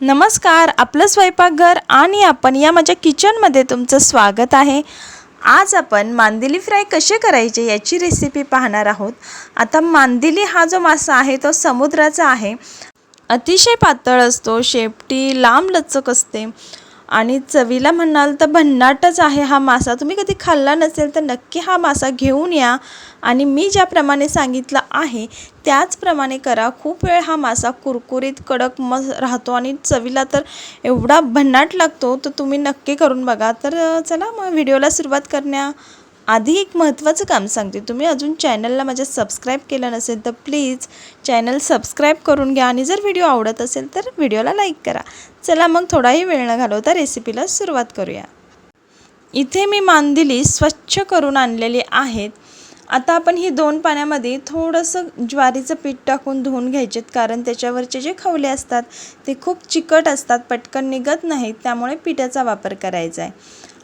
नमस्कार आपलं स्वयंपाकघर आणि आपण या माझ्या किचनमध्ये तुमचं स्वागत आहे. आज आपण मांदेली फ्राय कसे करायचे याची रेसिपी पाहणार आहोत. आता मांदेली हा जो मासा आहे तो समुद्राचा आहे. अतिशय पातळ असतो शेपटी लांब लचक असते. आणि चवीला म्हणाल तर भन्नाटच आहे हा मासा. तुम्ही कधी खाल्ला नसेल तर नक्की हा मासा घेऊन या. आणि मी ज्याप्रमाणे सांगितलं आहे त्याचप्रमाणे करा. खूप वेळ हा मासा कुरकुरीत कडक मग राहतो आणि चवीला तर एवढा भन्नाट लागतो तर तुम्ही नक्की करून बघा. तर चला मग व्हिडिओला सुरुवात करण्या आधी एक महत्त्वाचं काम सांगते. तुम्ही अजून चॅनलला माझ्या सबस्क्राईब केलं नसेल तर प्लीज चॅनल सबस्क्राईब करून घ्या आणि जर व्हिडिओ आवडत असेल तर व्हिडिओला लाईक करा. चला मग थोडाही वेळ न घालवता रेसिपीला सुरुवात करूया. इथे मी मांदिली स्वच्छ करून आणलेली आहेत. आता आपण ही दोन पाण्यामध्ये थोडंसं ज्वारीचं पीठ टाकून धुवून घ्यायचेत कारण त्याच्यावरचे जे खवले असतात ते खूप चिकट असतात पटकन निघत नाहीत त्यामुळे पिठाचा वापर करायचा आहे.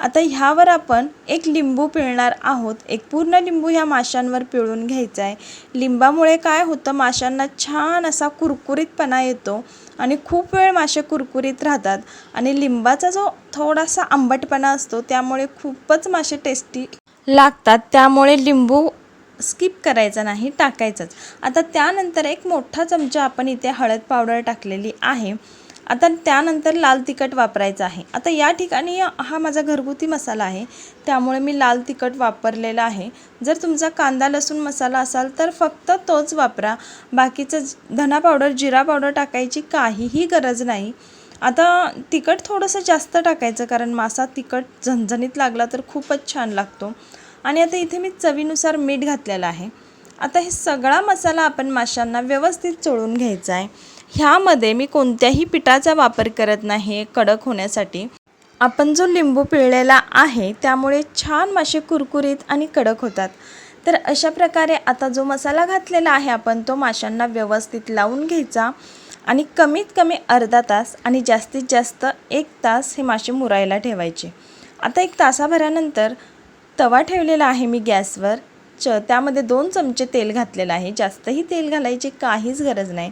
आता ह्यावर आपण एक लिंबू पिळणार आहोत. एक पूर्ण लिंबू ह्या माशांवर पिळून घ्यायचा आहे. लिंबामुळे काय होतं माशांना छान असा कुरकुरीतपणा येतो आणि खूप वेळ मासे कुरकुरीत राहतात. आणि लिंबाचा जो थोडासा आंबटपणा असतो त्यामुळे खूपच मासे टेस्टी लागतात त्यामुळे लिंबू स्किप करायचा नाही टाकायचंच. आता त्यानंतर एक मोठा चमचा आपण इथे हळद पावडर टाकलेली आहे. आता त्यानंतर लाल तिखट वापरायचं आहे. आता या ठिकाणी हा माझा घरगुती मसाला आहे. त्यामुळे मी लाल तिखट वापरलेला आहे. जर तुमचा कांदा लसूण मसाला असाल तर फक्त तोच वापरा. बाकीचं धना पावडर जिरा पावडर टाकायची काहीही गरज नाही. आता तिखट थोडंसं जास्त टाकायचं कारण मासा तिखट झणझणीत लागला तर खूपच छान लागतो. आणि आता इथे मी चवीनुसार मीठ घातलेलं आहे. आता हे सगळा मसाला आपण माशांना व्यवस्थित चोळून घ्यायचा आहे. ह्यामध्ये मी कोणत्याही पिठाचा वापर करत नाही कडक होण्यासाठी. आपण जो लिंबू पिळलेला आहे त्यामुळे छान मासे कुरकुरीत आणि कडक होतात. तर अशा प्रकारे आता जो मसाला घातलेला आहे आपण तो माशांना व्यवस्थित लावून घ्यायचा. आणि कमीत कमी अर्धा तास आणि जास्तीत जास्त एक तास हे मासे मुरायला ठेवायचे. आता एक तासाभरानंतर तवा ठेवलेला आहे मी गॅसवर. च त्यामध्ये दोन चमचे तेल घातलेलं आहे. जास्तही तेल घालायची काहीच गरज नाही.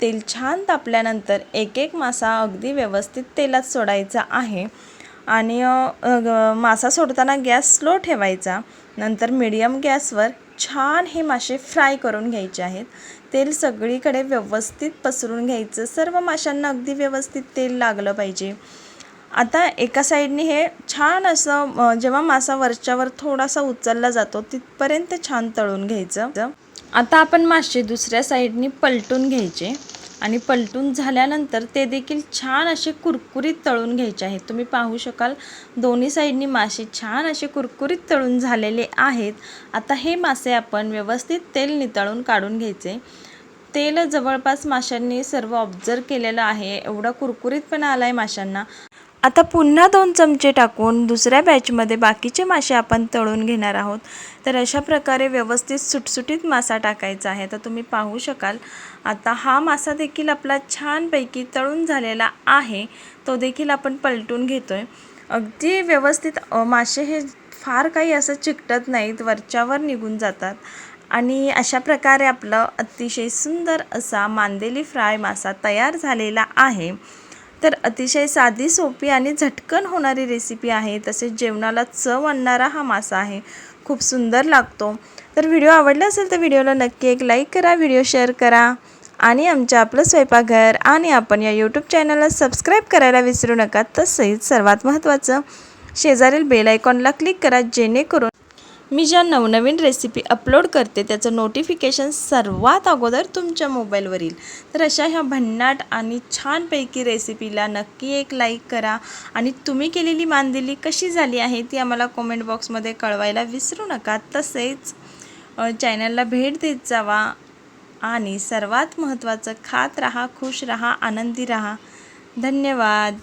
तेल छान तापल्यानंतर एक एक मासा अगदी व्यवस्थित तेलात सोडायचा आहे. आणि मासा सोडताना गॅस स्लो ठेवायचा. नंतर मिडियम गॅसवर छान हे मासे फ्राय करून घ्यायचे आहेत. तेल सगळीकडे व्यवस्थित पसरून घ्यायचं. सर्व माशांना अगदी व्यवस्थित तेल लागलं पाहिजे. आता एका साईडने हे छान असं जेव्हा मासा वरच्यावर थोडासा उचलला जातो तिथपर्यंत छान तळून घ्यायचं. आता आपण मासे दुसऱ्या साईडने पलटून घ्यायचे. आणि पलटून झाल्यानंतर ते देखील छान असे कुरकुरीत तळून घ्यायचे आहेत. तुम्ही पाहू शकाल दोन्ही साईडनी मासे छान असे कुरकुरीत तळून झालेले आहेत. आता हे मासे आपण व्यवस्थित तेल नितळून काढून घ्यायचे. तेल जवळपास माशांनी सर्व ऑब्झर्व केलेलं आहे. एवढा कुरकुरीतपणा आला आहे माशांना. आता पुन्हा दोन चमचे टाकून दुसऱ्या बॅचमध्ये बाकीचे मासे आपण तळून घेणार आहोत. तर अशा प्रकारे व्यवस्थित सुटसुटीत मासा टाकायचा आहे. तर तुम्ही पाहू शकाल आता हा मासा देखील आपला छानपैकी तळून झालेला आहे. तो देखील आपण पलटून घेतो आहे अगदी व्यवस्थित मासे हे फार काही असं चिकटत नाहीत वरच्यावर निघून जातात. आणि अशा प्रकारे आपलं अतिशय सुंदर असा मांदेली फ्राय मासा तयार झालेला आहे. तर अतिशय साधी सोपी आणि झटकन होणारी रेसिपी आहे. तसेच जेवणाला चव आणणारा हा मासा आहे. खूप सुंदर लागतो. तर व्हिडिओ आवडला असेल तर व्हिडिओला नक्की एक लाईक करा व्हिडिओ शेअर करा. आणि आमच्या आपलं स्वयंपाकघर आणि आपण या यूट्यूब चॅनलला सबस्क्राईब करायला विसरू नका. तसेच सर्वात महत्त्वाचं शेजारील बेल आयकॉनला क्लिक करा जेणेकरून मी ज्या नवनवीन रेसिपी अपलोड करते त्याचं नोटिफिकेशन सर्वात अगोदर तुमच्या मोबाईलवर येईल तर अशा ह्या भन्नाट आणि छानपैकी रेसिपीला नक्की एक लाईक करा. आणि तुम्ही केलेली मांदिली कशी झाली आहे ती आम्हाला कॉमेंट बॉक्समध्ये कळवायला विसरू नका. तसेच चॅनलला भेट देत जावा. आणि सर्वात महत्त्वाचं खात राहा खुश राहा आनंदी राहा. धन्यवाद.